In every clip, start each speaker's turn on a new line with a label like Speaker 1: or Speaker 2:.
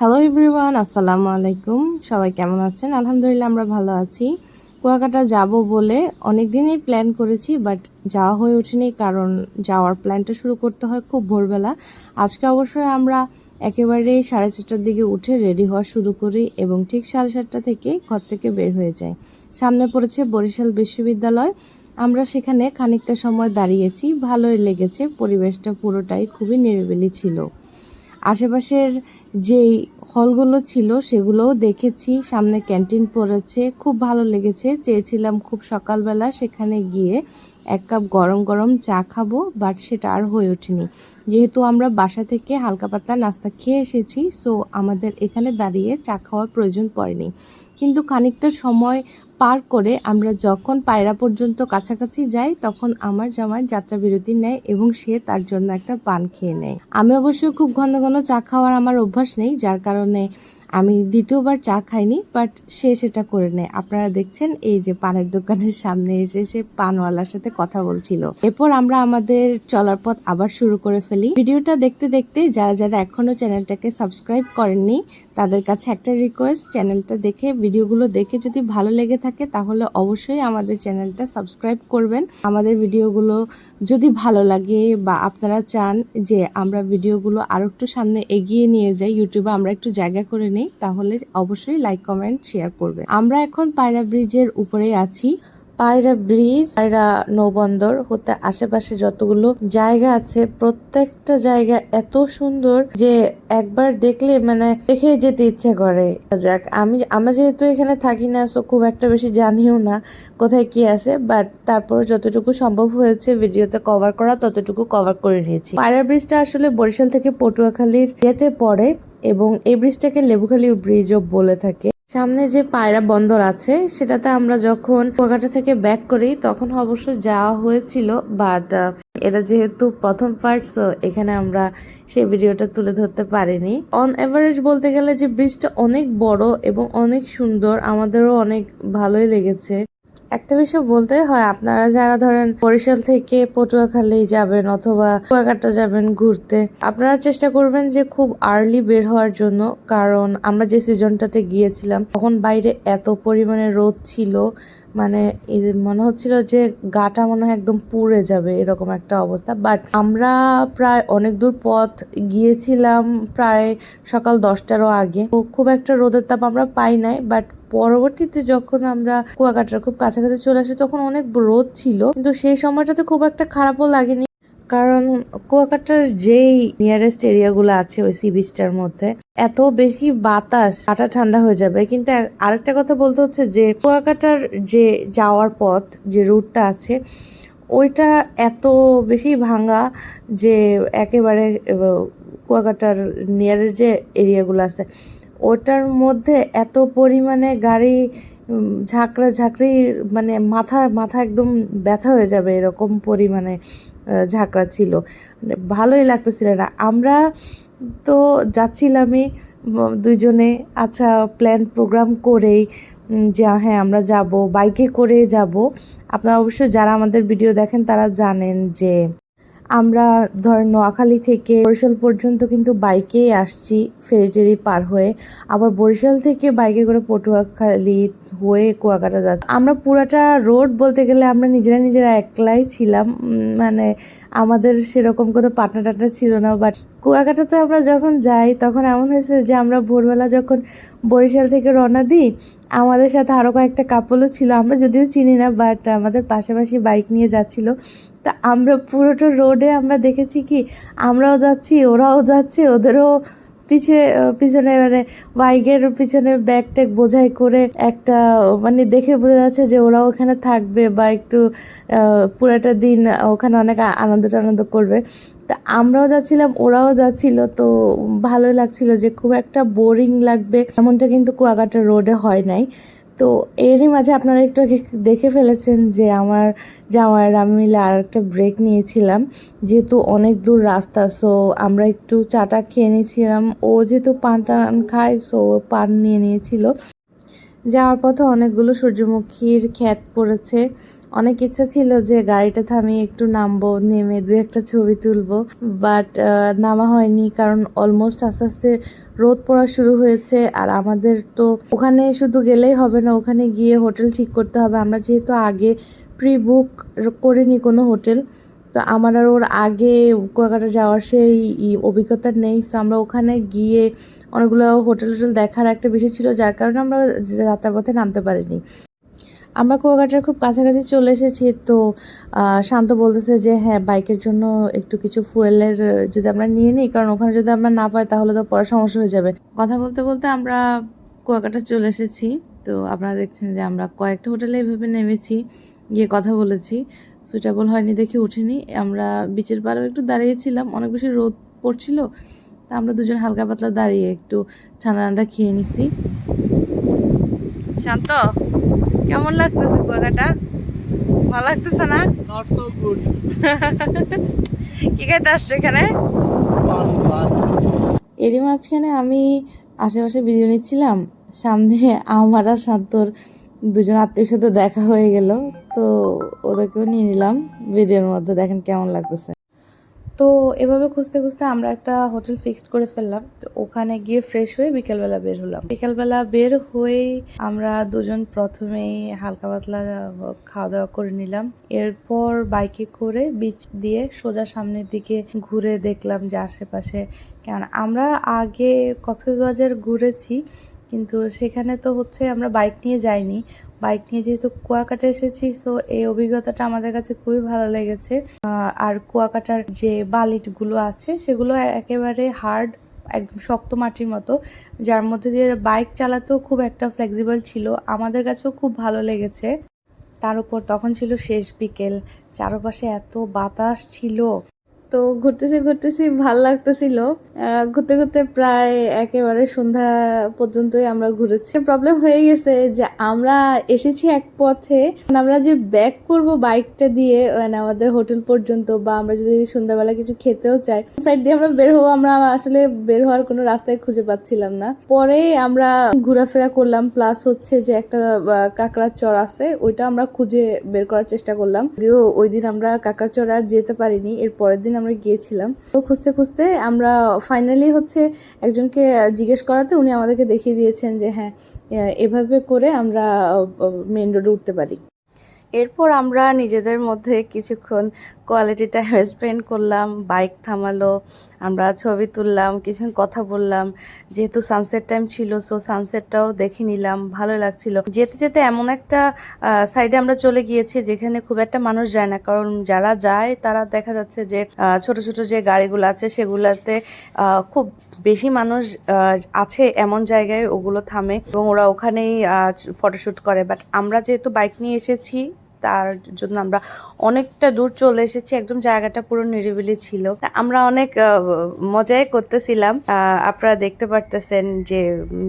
Speaker 1: Hello everyone আসসালামু আলাইকুম সবাই কেমন আছেন? আলহামদুলিল্লাহ, আমরা ভালো আছি। কুয়াকাটা যাব বলে অনেক দিনই প্ল্যান করেছি বাট যাওয়া হয়ে ওঠেনি কারণ যাওয়ার প্ল্যানটা শুরু করতে হয় খুব ভোরবেলা। আজকে অবশ্যই আমরা একেবারে সাড়ে চারটার দিকে উঠে রেডি হওয়া শুরু করি এবং ঠিক সাড়ে সাতটা থেকে ঘর থেকে বের হয়ে যাই। সামনে পড়েছে বরিশাল বিশ্ববিদ্যালয়। আমরা সেখানে খানিকটা সময় দাঁড়িয়েছি। ভালোই লেগেছে। পরিবেশটা পুরোটাই খুবই নিরিবিলি ছিল। আশেপাশের যেই হলগুলো ছিল সেগুলোও দেখেছি, সামনে ক্যান্টিন পড়েছে, খুব ভালো লেগেছে। চেয়েছিলাম খুব সকালবেলা সেখানে গিয়ে এক কাপ গরম গরম চা খাব, বাট সেটা আর হয়ে ওঠেনি। যেহেতু আমরা বাসা থেকে হালকা পাতলা নাস্তা খেয়ে এসেছি, সো আমাদের এখানে দাঁড়িয়ে চা খাওয়ার প্রয়োজন পড়েনি। কিন্তু খানিকটা সময় পার করে আমরা যখন পায়রা পর্যন্ত কাছাকাছি যাই, তখন আমার জামাই যাত্রা বিরতি নেয় এবং সে তার জন্য একটা পান খেয়ে নেয়। আমি অবশ্য খুব ঘন ঘন চা খাওয়ার আমার অভ্যাস নেই, যার কারণে আমি দ্বিতীয়বার চা খাইনি বাট সে সেটা করে নেয়। আপনারা দেখছেন, এই যে পানের দোকানের সামনে এসে সে পানওয়ালার সাথে কথা বলছিল। এরপর আমরা আমাদের চলার পথ আবার শুরু করে ফেলি। ভিডিওটা দেখতে দেখতে যারা যারা এখনও চ্যানেলটাকে সাবস্ক্রাইব করেননি, তাদের কাছে একটা রিকোয়েস্ট চ্যানেলটা দেখে, ভিডিওগুলো দেখে যদি ভালো লেগে থাকে, তাহলে অবশ্যই আমাদের চ্যানেলটা সাবস্ক্রাইব করবেন। আমাদের ভিডিওগুলো যদি ভালো লাগে বা আপনারা চান যে আমরা ভিডিওগুলো আরও একটু সামনে এগিয়ে নিয়ে যাই ইউটিউবে আমরা একটু জায়গা করে নিই, তাহলে অবশ্যই লাইক কমেন্ট শেয়ার করবে আমরা এখন পায়রা ব্রিজের উপরে আছি। পায়রা ব্রিজ, পায়রা নৌবন্দর, হতে আশেপাশে যতগুলো জায়গা আছে, প্রত্যেকটা জায়গা এত সুন্দর যে একবার দেখলে মানে দেখে যেতে ইচ্ছে করে। যাক, আমি, আমরা যেহেতু এখানে থাকি না সো খুব একটা বেশি জানিও না কোথায় কি আছে বাট তারপর যতটুকু সম্ভব হয়েছে ভিডিওতে কভার করা, ততটুকু কভার করে নিয়েছি। পায়রা ব্রিজটা আসলে বরিশাল থেকে পটুয়াখালীর ইয়েতে পড়ে এবং এই ব্রিজটাকে লেবুখালী ব্রিজও বলে থাকে। সামনে যে পায়রা বন্দর আছে, সেটাতে আমরা যখন কুয়াকাটা থেকে ব্যাক করি, তখন অবশ্য যাওয়া হয়েছিল বাট এটা যেহেতু প্রথম পার্ট তো এখানে আমরা সেই ভিডিওটা তুলে ধরতে পারিনি। অন এভারেজ বলতে গেলে যে ব্রিজটা অনেক বড় এবং অনেক সুন্দর, আমাদেরও অনেক ভালোই লেগেছে। একটা বিষয় বলতে হয়, আপনারা যারা ধরেন বরিশাল থেকে পটুয়াখালী যাবেন অথবা কুয়াকাটা যাবেন ঘুরতে, আপনারা চেষ্টা করবেন যে খুব আর্লি বের হওয়ার জন্য। কারণ আমরা যে সিজনটাতে গিয়েছিলাম, তখন বাইরে এত পরিমাণে রোদ ছিল মানে মনে হচ্ছিল যে গাটা মনে হয় একদম পুড়ে যাবে এরকম একটা অবস্থা। বাট আমরা প্রায় অনেক দূর পথ গিয়েছিলাম প্রায় সকাল দশটারও আগে। খুব একটা রোদের তাপ আমরা পাই নাই বাট পরবর্তীতে যখন আমরা কুয়াকাটার খুব কাছাকাছি চলে আসি, তখন অনেক রোদ ছিল। কিন্তু সেই সময়টাতে খুব একটা খারাপও লাগেনি। কারণ কুয়াকাটার যেই নিয়ারেস্ট এরিয়াগুলো আছে, ওই সি বিচটার মধ্যে, এত বেশি বাতাস কাটা ঠান্ডা হয়ে যাবে। কিন্তু আরেকটা কথা বলতে হচ্ছে যে, কুয়াকাটার যে যাওয়ার পথ, যে রুটটা আছে, ওইটা এত বেশি ভাঙা যে একেবারে কুয়াকাটার নিয়ারের যে এরিয়াগুলো আছে ওটার মধ্যে এত পরিমাণে গাড়ি ঝাঁকড়া ঝাঁকড়ি মানে মাথা মাথা একদম ব্যথা হয়ে যাবে এরকম পরিমাণে ঝাঁকড়া ছিল। মানে ভালোই লাগতেছিল না। আমরা তো যাচ্ছিলামই দুইজনে আচ্ছা প্ল্যান প্রোগ্রাম করেই যে হ্যাঁ আমরা যাব বাইকে করে যাব। আপনারা অবশ্যই যারা আমাদের ভিডিও দেখেন, তারা জানেন যে আমরা ধর নোয়াখালী থেকে বরিশাল পর্যন্ত কিন্তু বাইকেই আসছি, ফেরি টেরি পার হয়ে। আবার বরিশাল থেকে বাইকে করে পটুয়াখালী হয়ে কুয়াকাটা যাচ্ছি। আমরা পুরাটা রোড বলতে গেলে আমরা নিজেরা নিজেরা একলাই ছিলাম। মানে আমাদের সেরকম কোনো পাটনা টাটনা ছিল না বাট কুয়াকাটাতে আমরা যখন যাই, তখন এমন হয়েছে যে আমরা ভোরবেলা যখন বরিশাল থেকে রওনা দিই, আমাদের সাথে আরও কয়েকটা কাপলও ছিল। আমরা যদিও চিনি না বাট আমাদের পাশাপাশি বাইক নিয়ে যাচ্ছিল। তা আমরা পুরোটা রোডে আমরা দেখেছি কি, আমরাও যাচ্ছি, ওরাও যাচ্ছে, ওদেরও পিছে পিছনে মানে বাইকের পিছনে ব্যাগ ট্যাগ বোঝাই করে একটা মানে দেখে বোঝা যাচ্ছে যে ওরাও ওখানে থাকবে বা একটু পুরোটা দিন ওখানে অনেক আনন্দ টানন্দ করবে। তা আমরাও যাচ্ছিলাম, ওরাও যাচ্ছিল, তো ভালোই লাগছিল যে খুব একটা বোরিং লাগবে। এমনটা কিন্তু কুয়াকাটা রোডে হয় নাই। তো এরই মাঝে আপনারা একটু দেখে ফেলেছেন যে আমার জামাইয়ের আমি মিলে আর একটা ব্রেক নিয়েছিলাম। যেহেতু অনেক দূর রাস্তা সো আমরা একটু চাটা খেয়ে নিয়েছিলাম। ও যেহেতু পান টান খায় সো পান নিয়ে নিয়েছিল। যাওয়ার পথে অনেকগুলো সূর্যমুখীর খ্যাত পড়েছে। অনেক ইচ্ছা ছিল যে গাড়িটা থামিয়ে একটু নামবো, নেমে দু একটা ছবি তুলবো বাট নামা হয়নি কারণ অলমোস্ট আস্তে আস্তে রোদ পড়া শুরু হয়েছে আর আমাদের তো ওখানে শুধু গেলেই হবে না, ওখানে গিয়ে হোটেল ঠিক করতে হবে। আমরা যেহেতু আগে প্রি বুক করিনি কোনো হোটেল, তো আমার আর ওর আগে কুয়াকাটা যাওয়ার সেই অভিজ্ঞতা নেই। সো আমরা ওখানে গিয়ে অনেকগুলো হোটেল টোটেল দেখার একটা বিষয় ছিল, যার কারণে আমরা যাত্রার পথে নামতে পারিনি। আমরা কুয়াকাটার খুব কাছাকাছি চলে এসেছি, তো শান্ত বলতেছে যে হ্যাঁ বাইকের জন্য একটু কিছু ফুয়েলের যদি আমরা নিয়ে নিই, কারণ ওখানে যদি আমরা না পাই, তাহলে তো পরে সমস্যা হয়ে যাবে। কথা বলতে বলতে আমরা কুয়াকাটা চলে এসেছি, তো আপনারা দেখছেন যে আমরা কয়েকটা হোটেলে এইভাবে নেমেছি, গিয়ে কথা বলেছি। সুইটেবল হয়নি দেখে উঠিনি। আমরা বিচের পাড়েও একটু দাঁড়িয়েছিলাম, অনেক বেশি রোদ পড়ছিল, তা আমরা দুজন হালকা পাতলা দাঁড়িয়ে একটু ঠান্ডা ঠান্ডা খেয়ে নিছি। শান্ত? কেমন লাগতেছে কুয়াকাটা? ভালো লাগতেছে না?
Speaker 2: Not so good.
Speaker 1: কি খাইতে আসছো এখানে. এরই মাঝখানে আমি আশেপাশে ভিডিও নিচ্ছিলাম। সামনে আমার আর শান্তর দুজন আত্মীয়ের সাথে দেখা হয়ে গেল। তো ওদেরকেও নিয়ে নিলাম। ভিডিওর মধ্যে দেখেন কেমন লাগতেছে। তো এভাবে খুঁজতে খুঁজতে আমরা একটা হোটেল ফিক্সড করে ফেললাম। তো ওখানে গিয়ে ফ্রেশ হয়ে বিকেলবেলা বের হলাম। বিকেলবেলা বের হয়েই আমরা দুজন প্রথমেই হালকা পাতলা খাওয়া দাওয়া করে নিলাম। এরপর বাইকে করে বিচ দিয়ে সোজা সামনের দিকে ঘুরে দেখলাম যে আশেপাশে কেন আমরা আগে কক্সবাজার ঘুরেছি কিন্তু সেখানে তো হচ্ছে আমরা বাইক নিয়ে যাইনি। বাইক নিয়ে যেহেতু কুয়াকাটা এসেছি সো এই অভিজ্ঞতাটা আমাদের কাছে খুবই ভালো লেগেছে। আর কুয়াকাটার যে বালিটগুলো আছে, সেগুলো একেবারে হার্ড একদম শক্ত মাটির মতো। যার মধ্যে দিয়ে বাইক চালাতেও খুব একটা ফ্লেক্সিবল ছিল। আমাদের কাছেও খুব ভালো লেগেছে। তার উপর তখন ছিল শেষ বিকেল। চারপাশে এত বাতাস ছিল। তো ঘুরতেছি ঘুরতেছি, ভালো লাগতেছিল। ঘুরতে ঘুরতে প্রায় একেবারে সন্ধ্যা পর্যন্তই আমরা ঘুরেছি। প্রবলেম হয়ে গেছে যে আমরা এসেছি এক পথে, আমরা যে ব্যাক করব বাইকটা দিয়ে মানে আমাদের হোটেল পর্যন্ত বা আমরা যদি সন্ধ্যাবেলা কিছু খেতেও চাই সাইড দিয়ে আমরা বের হব, আমরা আসলে বের হওয়ার কোনো রাস্তায় খুঁজে পাচ্ছিলাম না। পরে আমরা ঘোরাফেরা করলাম প্লাস হচ্ছে যে একটা কাঁকড়ার চর আছে, ওইটা আমরা খুঁজে বের করার চেষ্টা করলাম। যদিও ওই দিন আমরা আর যেতে পারিনি, এর পরের দিন আমরা গিয়েছিলাম। তো খুঁজতে খুঁজতে আমরা ফাইনালি হচ্ছে একজনকে জিজ্ঞেস করাতে উনি আমাদেরকে দেখিয়ে দিয়েছেন যে হ্যাঁ এভাবে করে আমরা মেন রোডে উঠতে পারি। এরপর আমরা নিজেদের মধ্যে কিছুক্ষণ কোয়ালিটি টাইম স্পেন্ড করলাম বাইক থামালো, আমরা ছবি তুললাম কিছুক্ষণ কথা বললাম। যেহেতু সানসেট টাইম ছিল সো সানসেটটাও দেখে নিলাম, ভালো লাগছিল। যেতে যেতে এমন একটা সাইডে আমরা চলে গিয়েছি, যেখানে খুব একটা মানুষ যায় না। কারণ যারা যায়, তারা দেখা যাচ্ছে যে ছোট ছোট যে গাড়িগুলো আছে, সেগুলোতে খুব বেশি মানুষ আছে এমন জায়গায়, ওগুলো থামে এবং ওরা ওখানেই ফটোশ্যুট করে। বাট আমরা যেহেতু বাইক নিয়ে এসেছি তার জন্য আমরা অনেকটা দূর চলে এসেছি। একদম জায়গাটা পুরো নিরিবিলি ছিল। আমরা অনেক মজাই করতেছিলাম। আপনারা দেখতে পারতেছেন যে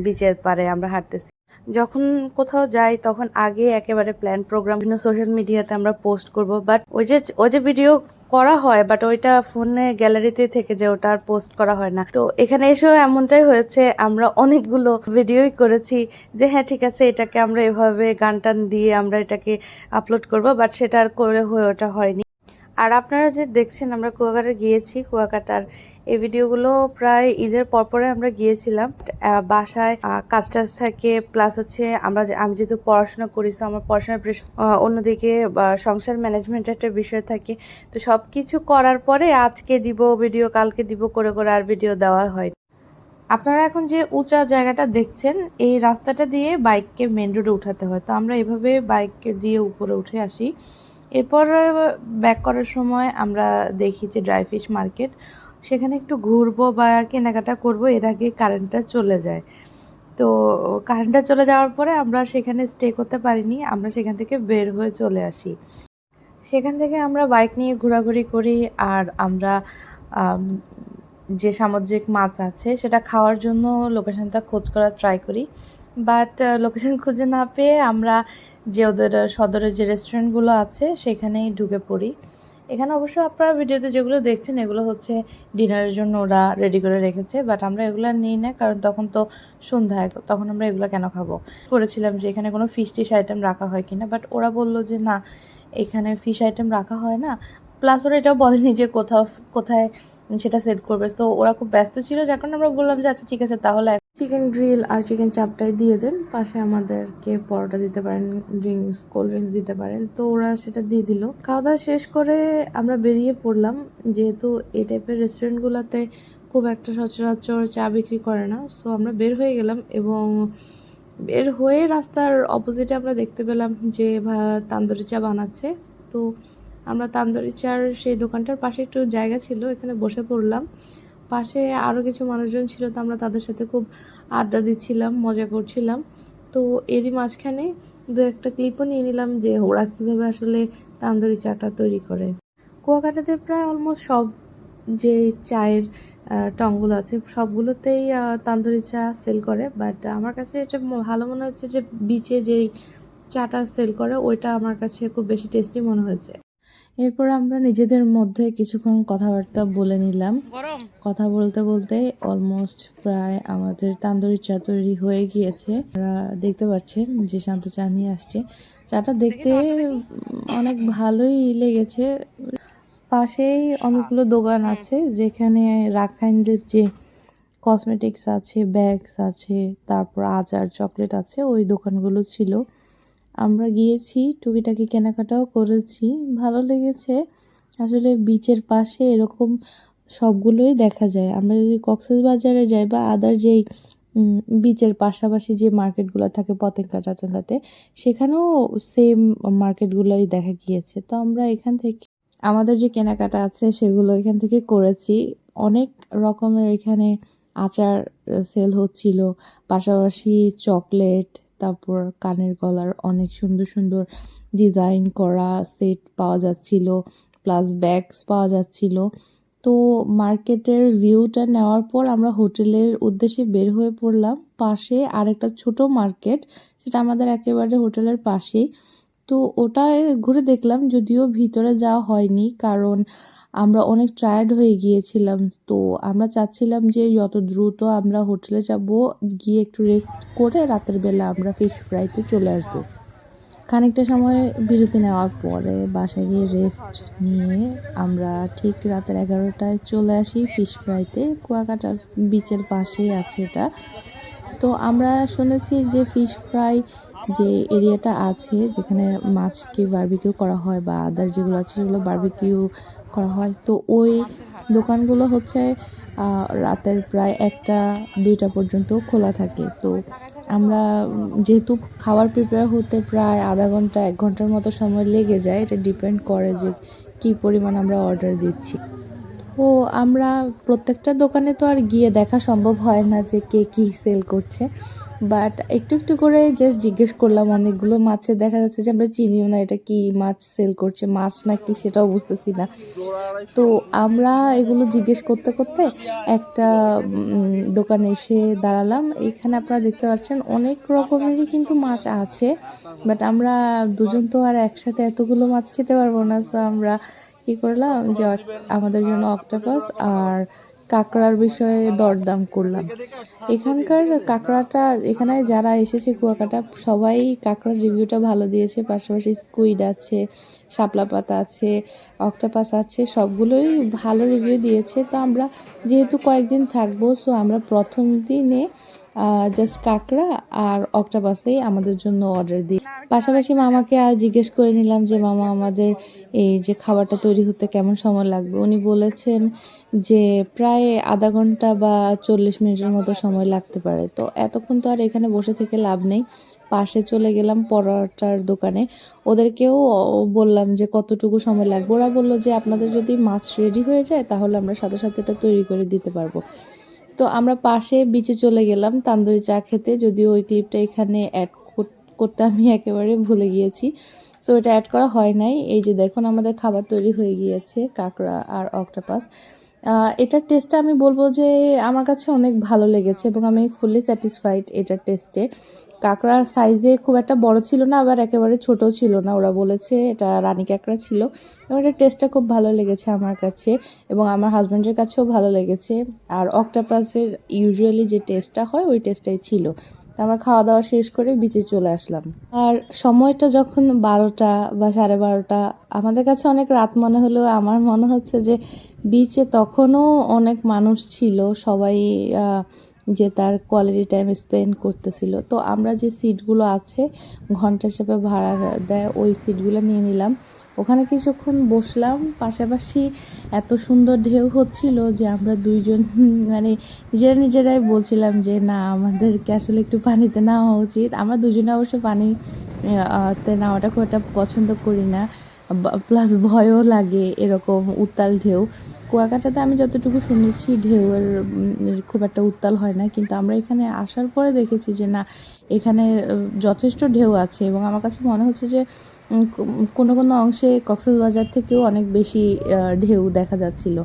Speaker 1: বিচের পারে আমরা হাঁটতেছি। যখন কোথাও যাই তখন আগে একেবারে প্ল্যান প্রোগ্রাম বিভিন্ন সোশ্যাল মিডিয়াতে আমরা পোস্ট করব। বাট ওই যে ওই যে ভিডিও করা হয় বাট ওইটা ফোনে গ্যালারিতে থেকে যে ওটা আর পোস্ট করা হয় না। তো এখানে এসেও এমনটাই হয়েছে, আমরা অনেকগুলো ভিডিওই করেছি যে হ্যাঁ ঠিক আছে, এটাকে আমরা এভাবে গান টান দিয়ে আমরা এটাকে আপলোড করব বাট সেটা আর করে হয়ে ওটা হয়নি। আর আপনারা যে দেখছেন, আমরা কুয়াকাটা গিয়েছি, কুয়াকাটার এই ভিডিওগুলো প্রায় ঈদের পরপরে আমরা গিয়েছিলাম। বাসায় কাজ টাজ থাকে প্লাস হচ্ছে আমরা আমি যেহেতু পড়াশোনা করি তো আমার পড়াশোনার অন্যদিকে সংসার ম্যানেজমেন্ট একটা বিষয় থাকে। তো সব কিছু করার পরে আজকে দিব ভিডিও কালকে দিব করে করে আর ভিডিও দেওয়া হয়। আপনারা এখন যে উঁচা জায়গাটা দেখছেন, এই রাস্তাটা দিয়ে বাইককে মেন রোডে উঠাতে হয়। তো আমরা এভাবে বাইককে দিয়ে উপরে উঠে আসি। এরপর ব্যাক করার সময় আমরা দেখি যে ড্রাই ফিশ মার্কেট সেখানে একটু ঘুরবো বা কেনাকাটা করব, এর আগে কারেন্টটা চলে যায়। তো কারেন্টটা চলে যাওয়ার পরে আমরা সেখানে স্টে করতে পারিনি, আমরা সেখান থেকে বের হয়ে চলে আসি। সেখান থেকে আমরা বাইক নিয়ে ঘোরাঘুরি করি আর আমরা যে সামুদ্রিক মাছ আছে সেটা খাওয়ার জন্য লোকেশনটা খোঁজ করার ট্রাই করি। বাট লোকেশন খুঁজে না পেয়ে আমরা যে ওদের সদরের যে রেস্টুরেন্টগুলো আছে সেখানেই ঢুকে পড়ি। এখানে অবশ্য আপনারা ভিডিওতে যেগুলো দেখছেন, এগুলো হচ্ছে ডিনারের জন্য ওরা রেডি করে রেখেছে বাট আমরা এগুলো নিই না, কারণ তখন তো সন্ধ্যা, তখন আমরা এগুলো কেন খাব? করেছিলাম যে এখানে কোনো ফিশ টিশ আইটেম রাখা হয় কিনা বাট ওরা বলল যে না, এখানে ফিশ আইটেম রাখা হয় না প্লাস ওরা এটাও বলেনি যে কোথাও, কোথায় সেটা সেট করবে, তো ওরা খুব ব্যস্ত ছিল কারণে আমরা বললাম যে আচ্ছা ঠিক আছে, তাহলে চিকেন গ্রিল আর চিকেন চাপটাই দিয়ে দেন। পাশে আমাদেরকে পরোটা দিতে পারেন ড্রিঙ্কস কোল্ড ড্রিঙ্কস দিতে পারেন। তো ওরা সেটা দিয়ে দিল। খাওয়া দাওয়া শেষ করে আমরা বেরিয়ে পড়লাম। যেহেতু এই টাইপের রেস্টুরেন্টগুলোতে খুব একটা সচরাচর চা বিক্রি করে না। সো আমরা বের হয়ে গেলাম এবং বের হয়ে রাস্তার অপোজিটে আমরা দেখতে পেলাম যে তান্দুরি চা বানাচ্ছে। তো আমরা তান্দুরি চার সেই দোকানটার পাশে একটু জায়গা ছিল, এখানে বসে পড়লাম। পাশে আরও কিছু মানুষজন ছিল, তো আমরা তাদের সাথে খুব আড্ডা দিচ্ছিলাম, মজা করছিলাম। তো এরই মাঝখানে দু একটা ক্লিপও নিয়ে নিলাম যে ওরা কীভাবে আসলে তান্দুরি চাটা তৈরি করে। কুয়াকাটাতে প্রায় অলমোস্ট সব যে চায়ের টংগুলো আছে, সবগুলোতেই তান্দুরি চা সেল করে। বাট আমার কাছে এটা ভালো মনে হচ্ছে যে বিচে যেই চাটা সেল করে, ওইটা আমার কাছে খুব বেশি টেস্টি মনে হয়েছে। এরপর আমরা নিজেদের মধ্যে কিছুক্ষণ কথাবার্তা বলে নিলাম। কথা বলতে বলতে অলমোস্ট প্রায় আমাদের তান্দুরি চা তৈরি হয়ে গিয়েছে। আমরা দেখতে পাচ্ছেন যে শান্ত চা নিয়ে আসছে। চাটা দেখতে অনেক ভালোই লেগেছে। পাশেই অনেকগুলো দোকান আছে যেখানে রাখাইনদের যে কসমেটিক্স আছে ব্যাগস আছে তারপর আচার চকলেট আছে ওই দোকানগুলো ছিল। আমরা গিয়েছি, টুকিটাকি কেনাকাটাও করেছি। ভালো লেগেছে। আসলে বিচের পাশে এরকম সবগুলোই দেখা যায়। আমরা যদি কক্সেস বাজারে যাই বা আদার যেই বিচের পাশাপাশি যে মার্কেটগুলো থাকে পতেঙ্গা, টতেঙ্গাতে, সেখানেও সেম মার্কেটগুলোই দেখা গিয়েছে। তো আমরা এখান থেকে, আমাদের যে কেনাকাটা আছে সেগুলো এখান থেকে করেছি। অনেক রকমের এখানে আচার সেল হচ্ছিল। পাশাপাশি চকলেট তারপর কানের গলার অনেক সুন্দর সুন্দর ডিজাইন করা সেট পাওয়া যাচ্ছিল প্লাস ব্যাগস পাওয়া যাচ্ছিল। তো মার্কেটের ভিউটা নেওয়ার পর আমরা হোটেলের উদ্দেশ্যে বের হয়ে পড়লাম। পাশে আরেকটা ছোট মার্কেট সেটা আমাদের একেবারে হোটেলের পাশেই। তো ওটায় ঘুরে দেখলাম, যদিও ভিতরে যাওয়া হয়নি, কারণ আমরা অনেক টায়ার্ড হয়ে গিয়েছিলাম। তো আমরা চাচ্ছিলাম যে যত দ্রুত আমরা হোটেলে যাব, গিয়ে একটু রেস্ট করে রাতের বেলা আমরা ফিশ ফ্রাইতে চলে আসব। খানিকটা সময় বিরতি নেওয়ার পরে বাসায় গিয়ে রেস্ট নিয়ে আমরা ঠিক রাতের এগারোটায় চলে আসি ফিশ ফ্রাইতে কুয়াকাটার বিচের পাশেই আছে এটা। তো আমরা শুনেছি যে ফিশ ফ্রাই যে এরিয়াটা আছে যেখানে মাছকে বারবিকিউ করা হয় বা আদার যেগুলো আছে সেগুলো বারবিকিউ করা হয়, তো ওই দোকানগুলো হচ্ছে রাতের প্রায় একটা, দুইটা পর্যন্ত খোলা থাকে। তো আমরা যেহেতু খাবার প্রিপেয়ার হতে প্রায় আধা ঘণ্টা, এক ঘণ্টার মতো সময় লেগে যায়, এটা ডিপেন্ড করে যে কী পরিমাণ আমরা অর্ডার দিচ্ছি। তো আমরা প্রত্যেকটা দোকানে তো আর গিয়ে দেখা সম্ভব হয় না যে কে কী সেল করছে। বাট একটু একটু করে জাস্ট জিজ্ঞেস করলাম অনেকগুলো মাছের দেখা যাচ্ছে যে আমরা চিনিও না এটা কি মাছ সেল করছে, মাছ নাকি সেটাও বুঝতেছি না। তো আমরা এগুলো জিজ্ঞেস করতে করতে একটা দোকানে এসে দাঁড়ালাম। এখানে আপনারা দেখতে পাচ্ছেন অনেক রকমেরই কিন্তু মাছ আছে। বাট আমরা দুজন তো আর একসাথে এতগুলো মাছ খেতে পারব না। সো আমরা কি করলাম যে আমাদের জন্য অক্টোপাস আর কাঁকড়ার বিষয়ে দরদাম করলাম। এখানকার কাঁকড়াটা, এখানে যারা এসেছে কুয়াকাটা, সবাই কাঁকড়ার রিভিউটা ভালো দিয়েছে। পাশাপাশি স্কুইড আছে, শাপলা পাতা আছে অক্টাপাস আছে, সবগুলোই ভালো রিভিউ দিয়েছে। তো আমরা যেহেতু কয়েকদিন থাকব সো আমরা প্রথম দিনে জাস্ট কাঁকড়া আর অক্টোপাসেই আমাদের জন্য অর্ডার দিই পাশাপাশি মামাকে আর জিজ্ঞেস করে নিলাম যে মামা আমাদের এই যে খাবারটা তৈরি হতে কেমন সময় লাগবে? উনি বলেছেন যে প্রায় আধা ঘণ্টা বা চল্লিশ মিনিটের মতো সময় লাগতে পারে। তো এতক্ষণ তো আর এখানে বসে থেকে লাভ নেই। পাশে চলে গেলাম পরোটার দোকানে। ওদেরকেও বললাম যে কতটুকু সময় লাগবে? ওরা বলল যে আপনাদের যদি মাছ রেডি হয়ে যায় তাহলে আমরা সাথে সাথে এটা তৈরি করে দিতে পারব। তো আমরা পাশে বিচে চলে গেলাম। তান্দুরি চা খেতে, যদিও ওই ক্লিপটা এখানে অ্যাড করতে আমি একেবারে ভুলে গিয়েছি। সো এটা অ্যাড করা হয় নাই। এই যে দেখুন, আমাদের খাবার তৈরি হয়ে গিয়েছে, কাঁকড়া আর অক্টোপাস এটার টেস্টটা আমি বলব যে, আমার কাছে অনেক ভালো লেগেছে এবং আমি ফুললি স্যাটিসফাইড এটার টেস্টে কাঁকড়ার সাইজে খুব একটা বড় ছিল না, আবার একেবারে ছোট ছিল না। ওরা বলেছে এটা রানী কাঁকড়া ছিল। এবং এটার টেস্টটা খুব ভালো লেগেছে আমার কাছে এবং আমার হাজব্যান্ডের কাছেও ভালো লেগেছে। আর অক্টোপাসের ইউজুয়ালি যে টেস্টটা হয়, ওই টেস্টটাই ছিল। তো আমরা খাওয়া দাওয়া শেষ করে বিচে চলে আসলাম। আর সময়টা যখন বারোটা বা সাড়ে বারোটা, আমাদের কাছে অনেক রাত মনে হলেও আমার মনে হচ্ছে যে বিচে তখনও অনেক মানুষ ছিল। সবাই যে তার কোয়ালিটি টাইম স্পেন্ড করতেছিল। তো আমরা যে সিটগুলো আছে ঘণ্টা হিসেবে ভাড়া দেয় ওই সিটগুলো নিয়ে নিলাম। ওখানে কিছুক্ষণ বসলাম। পাশাপাশি এত সুন্দর ঢেউ হচ্ছিল যে আমরা দুইজন মানে নিজেরা নিজেরাই বলছিলাম যে না আমাদেরকে আসলে একটু পানিতে নেওয়া উচিত। আমরা দুজনে অবশ্য পানি আহ, তে নেওয়াটা খুব একটা পছন্দ করি না। প্লাস ভয়ও লাগে এরকম উত্তাল ঢেউ। কুয়াকাটাতে আমি যতটুকু শুনেছি ঢেউয়ের খুব একটা উত্তাল হয় না, কিন্তু আমরা এখানে আসার পরে দেখেছি যে না, এখানে যথেষ্ট ঢেউ আছে এবং আমার কাছে মনে হচ্ছে যে কোনো কোনো অংশে কক্সবাজার থেকেও অনেক বেশি ঢেউ দেখা যাচ্ছিল।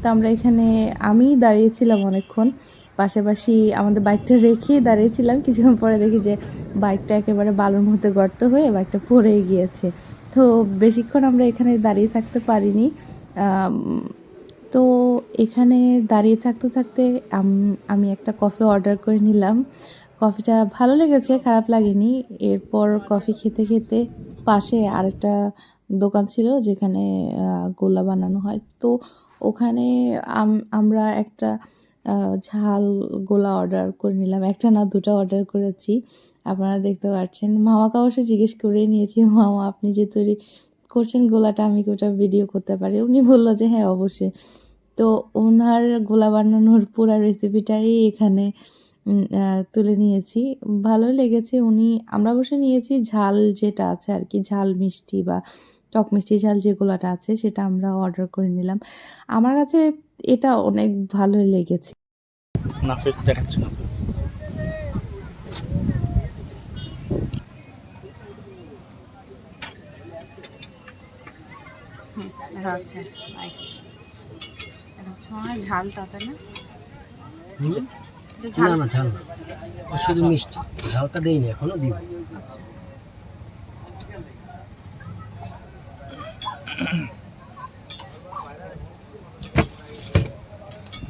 Speaker 1: তো আমরা এখানে আমি দাঁড়িয়েছিলাম অনেকক্ষণ, পাশাপাশি আমাদের বাইকটা রেখে দাঁড়িয়েছিলাম। কিছুক্ষণ পরে দেখি যে বাইকটা একেবারে বালুর মধ্যে গর্ত হয়ে বাইকটা পড়ে গিয়েছে। তো বেশিক্ষণ আমরা এখানে দাঁড়িয়ে থাকতে পারিনি তো এখানে দাঁড়িয়ে থাকতে থাকতে আমি একটা কফি অর্ডার করে নিলাম। কফিটা ভালো লেগেছে, খারাপ লাগেনি। এরপর কফি খেতে খেতে পাশে আরেকটা দোকান ছিল যেখানে গোলা বানানো হয়। তো ওখানে আম- আমরা একটা ঝাল গোলা অর্ডার করে নিলাম। একটা না দুটো অর্ডার করেছি। আপনারা দেখতে পাচ্ছেন। মামাকে অবশ্য জিজ্ঞেস করে নিয়েছি, মামা, আপনি যে তৈরি করছেন, গোলাটা আমি কি ওটা ভিডিও করতে পারি? উনি বলল যে হ্যাঁ অবশ্যই। তো ওনার গোলা বানানোর পুরো রেসিপিটাই এখানে তুলে নিয়েছি। ভালোই লেগেছে। উনি, আমরা অবশ্য নিয়েছি ঝাল যেটা আছে আর কি, ঝাল মিষ্টি বা টক মিষ্টি ঝাল যে গোলাটা আছে, সেটা আমরা অর্ডার করে নিলাম। আমার কাছে এটা অনেক ভালোই লেগেছে।
Speaker 2: না ফের
Speaker 1: এটা হচ্ছে নাইস এটা হচ্ছে মনে হয় ঝালটা তাই না?
Speaker 3: না না ঝাল না। শুধু মিষ্টি। ঝালটা দেইনি এখনও দিব
Speaker 1: আচ্ছা।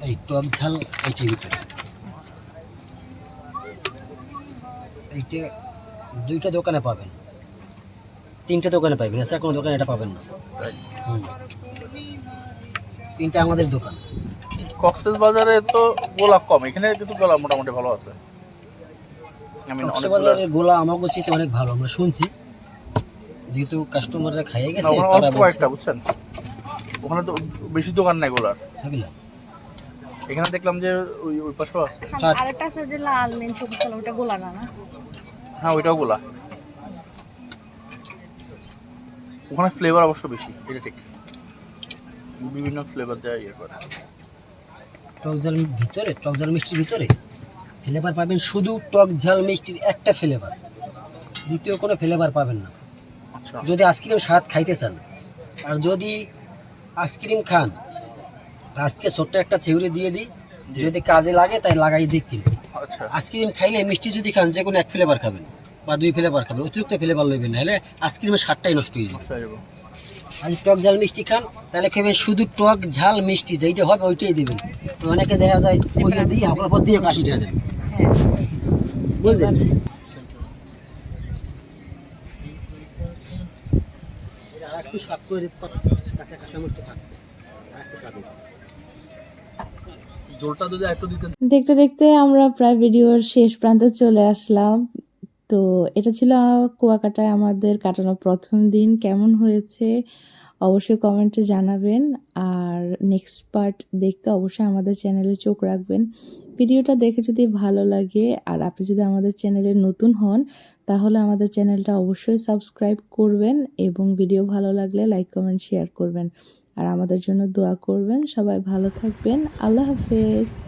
Speaker 3: এই টক ঝাল এইটির ভিতরে এইটা দুইটা দোকানে পাবেন। তিনটা দোকানে পাবেন এছাড়া কোনো দোকানে এটা পাবেন না। তিনটা আমাদের দোকান।
Speaker 2: কক্সেস বাজারে তো গোলাপ কম এখানে কিন্তু গোলাপ মোটামুটি ভালো আছে।
Speaker 3: কক্সবাজারের গোলা আমার কাছে অনেক ভালো আমরা শুনছি। যেহেতু কাস্টমাররা খাইয়ে গেছে তারা
Speaker 2: কয়েকটা বুঝছেন? ওখানে তো বেশি দোকান নাই গোলার।
Speaker 3: বুঝলা?
Speaker 2: এখানে দেখলাম যে ওই ওই পাশেও আছে।
Speaker 3: হ্যাঁ।
Speaker 1: আরেকটা আছে যে লাল নীল সবুজ কালার ওটা গোলা না না?
Speaker 2: হ্যাঁ ওইটাও গোলা ওখানে ফ্লেভার অবশ্য বেশি এটা ঠিক। বিভিন্ন ফ্লেভার দেয় ইয়ে করে।
Speaker 3: টক ঝাল ভিতরে টক ঝাল মিষ্টির ভিতরে ফ্লেভার পাবেন শুধু টক ঝাল মিষ্টির একটা ফ্লেভার দ্বিতীয় কোনো ফ্লেভার পাবেন না।
Speaker 2: আচ্ছা।
Speaker 3: যদি আইসক্রিম স্বাদ খাইতে চান আর যদি আইসক্রিম খান তা আজকে ছোট্ট একটা থিওরি দিয়ে দিই। যদি কাজে লাগে তাই লাগাই দিক কিন্তু
Speaker 2: আচ্ছা।
Speaker 3: আইসক্রিম খাইলে মিষ্টি যদি খান যে কোনো এক ফ্লেভার খাবেন। বা দুই ফ্লেভার খাবেন অতিরিক্ত ফ্লেভার লইবেন নাহলে আইসক্রিমের স্বাদটাই নষ্ট হয়ে যাবে। আর টক ঝাল মিষ্টি খান তাহলে খাবেন শুধু টক ঝাল মিষ্টি যেইটা হবে ওইটাই দিবেন। অনেকে দেখা যায় ওইটা দিয়ে আপনার পর দিয়ে কাশি টাকা দেন।
Speaker 1: হ্যাঁ
Speaker 3: বুঝলেন একটু স্বাদ করে দিতে কাঁচা কাঁচা মিষ্টি থাকবে একটু স্বাদ হবে।
Speaker 2: জলটা যদি একটু দিতেন।
Speaker 1: দেখতে দেখতে আমরা প্রায় ভিডিওর শেষ প্রান্তে চলে আসলাম। তো এটা ছিল কুয়াকাটায় আমাদের কাটানো প্রথম দিন। কেমন হয়েছে? অবশ্যই কমেন্টে জানাবেন। আর নেক্সট পার্ট দেখতে অবশ্যই আমাদের চ্যানেলে চোখ রাখবেন। ভিডিওটা দেখে যদি ভালো লাগে, আর আপনি যদি আমাদের চ্যানেলে নতুন হন, তাহলে আমাদের চ্যানেলটা অবশ্যই সাবস্ক্রাইব করবেন এবং ভিডিও ভালো লাগলে লাইক, কমেন্ট, শেয়ার করবেন। আর আমাদের জন্য দোয়া করবেন। সবাই ভালো থাকবেন। আল্লাহ হাফেজ।